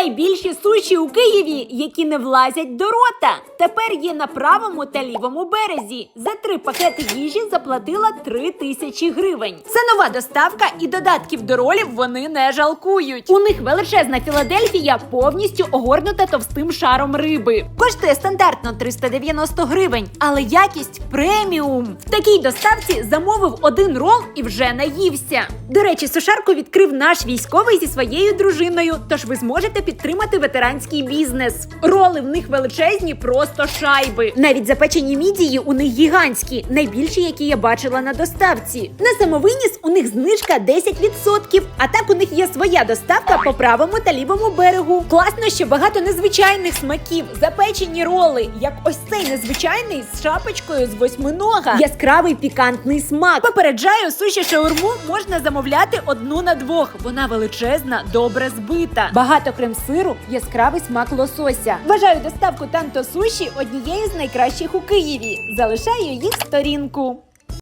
Найбільші суші у Києві, які не влазять до рота. Тепер є на правому та лівому березі. За три пакети їжі заплатила три тисячі гривень. Це нова доставка і додатків до ролів вони не жалкують. У них величезна Філадельфія повністю огорнута товстим шаром риби. Коштує стандартно 390 гривень, але якість преміум. В такій доставці замовив один рол і вже наївся. До речі, сушарку відкрив наш військовий зі своєю дружиною, тож ви зможете підтримати ветеранський бізнес. Роли в них величезні, просто шайби. Навіть запечені мідії у них гігантські, найбільші, які я бачила на доставці. На самовиніс у них знижка 10%, а так у них є своя доставка по правому та лівому берегу. Класно, що багато незвичайних смаків, запечені роли, як ось цей незвичайний з шапочкою з восьминога. Яскравий пікантний смак. Попереджаю, суші шаурму можна замовляти одну на двох. Вона величезна, добре збита. Багато крем-сиру, яскравий смак лосося. Вважаю доставку танто суші однією з найкращих у Києві. Залишаю їх сторінку.